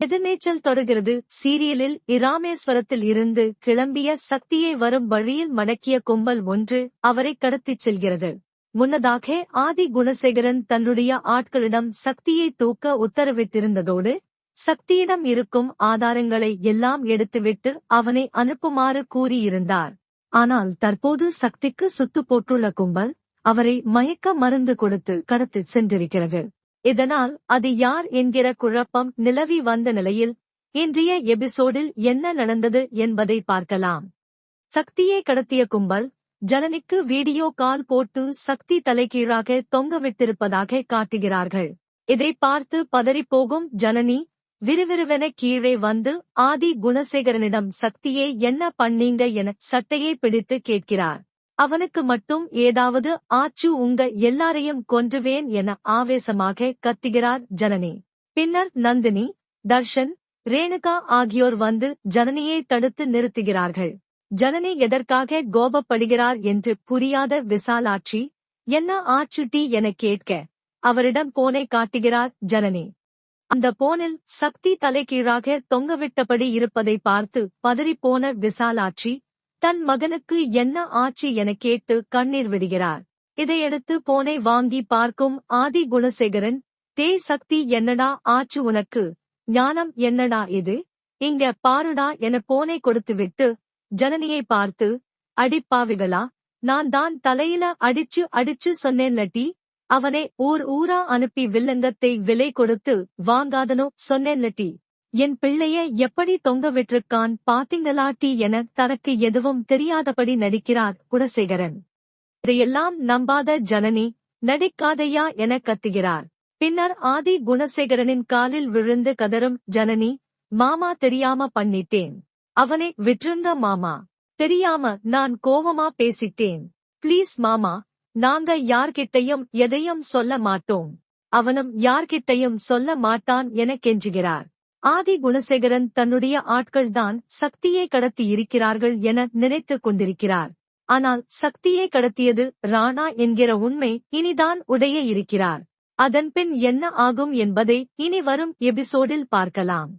எதிர்நீச்சல் தொடர்கிறது. சீரியலில் இராமேஸ்வரத்தில் இருந்து கிளம்பிய சக்தியை வரும் வழியில் மடக்கிய கும்பல் ஒன்று அவரை கடத்திச் செல்கிறது. முன்னதாக ஆதி குணசேகரன் தன்னுடைய ஆட்களிடம் சக்தியை தூக்க உத்தரவிட்டிருந்ததோடு சக்தியிடம் இருக்கும் ஆதாரங்களை எல்லாம் எடுத்துவிட்டு அவனை அனுப்புமாறு கூறியிருந்தார். ஆனால் தற்போது சக்திக்கு சுத்து போட்டுள்ள கும்பல் அவரை மயக்க மருந்து கொடுத்து கடத்திச் சென்றிருக்கிறது. இதனால் அது யார் என்கிற குழப்பம் நிலவி வந்த நிலையில் இன்றைய எபிசோடில் என்ன நடந்தது என்பதை பார்க்கலாம். சக்தியை கடத்திய கும்பல் ஜனனிக்கு வீடியோ கால் போட்டு சக்தி தலைகீழாக தொங்கவிட்டிருப்பதாக காட்டுகிறார்கள். இதை பார்த்து பதறிப்போகும் ஜனனி விறுவிறுவென கீழே வந்து ஆதி குணசேகரனிடம் சக்தியை என்ன பண்ணீங்க என சட்டையை பிடித்து கேட்கிறார். அவனுக்கு மட்டும் ஏதாவது ஆச்சு உங்க எல்லாரையும் கொன்றுவேன் என ஆவேசமாக கத்துகிறார் ஜனனி. பின்னர் நந்தினி தர்ஷன் ரேணுகா ஆகியோர் வந்து ஜனனியை தடுத்து நிறுத்துகிறார்கள். ஜனனி எதற்காக கோபப்படுகிறார் என்று புரியாத விசாலாட்சி என்ன ஆச்சுட்டி என கேட்க அவரிடம் போனை காட்டுகிறார் ஜனனி. அந்த போனில் சக்தி தலைகீழாக தொங்கவிட்டபடி இருப்பதை பார்த்து பதறிப்போன விசாலாட்சி தன் மகனுக்கு என்ன ஆச்சு என கேட்டு கண்ணீர் விடுகிறார். இதையடுத்து போனை வாங்கி பார்க்கும் ஆதி குணசேகரன் தே சக்தி என்னடா ஆச்சு உனக்கு? ஞானம் என்னடா இது? இங்க பாருடா என போனை கொடுத்துவிட்டு ஜனனியை பார்த்து அடிப்பாவிகளா நான் தான் தலையில அடிச்சு அடிச்சு சொன்னேன் லட்டி அவனை ஊர் ஊரா அனுப்பி வில்லங்கத்தை விலை கொடுத்து வாங்காதனோ சொன்னேன் லட்டி என் பிள்ளைய எப்படி தொங்க விட்டிருக்கான் பாத்தீங்களாட்டி என தனக்கு எதுவும் தெரியாதபடி நடிக்கிறார் குணசேகரன் இதையெல்லாம் நம்பாத ஜனனி நடிக்காதையா என கத்துகிறார். பின்னர் ஆதி குணசேகரனின் காலில் விழுந்து கதறும் ஜனனி மாமா தெரியாம பண்ணிட்டேன். அவனை விட்டிருந்த மாமா. தெரியாம நான் கோவமா பேசிட்டேன். ப்ளீஸ் மாமா நாங்க யார்கிட்டையும் எதையும் சொல்ல மாட்டோம். அவனும் யார்கிட்டையும் சொல்ல மாட்டான் என கெஞ்சுகிறார். ஆதி குணசேகரன் தன்னுடைய ஆட்கள்தான் சக்தியை கடத்தி இருக்கிறார்கள் என நினைத்துக் கொண்டிருக்கிறார். ஆனால் சக்தியை கடத்தியது ராணா என்கிற உண்மை இனிதான் உடைய இருக்கிறார். அதன்பின் என்ன ஆகும் என்பதை இனி வரும் எபிசோடில் பார்க்கலாம்.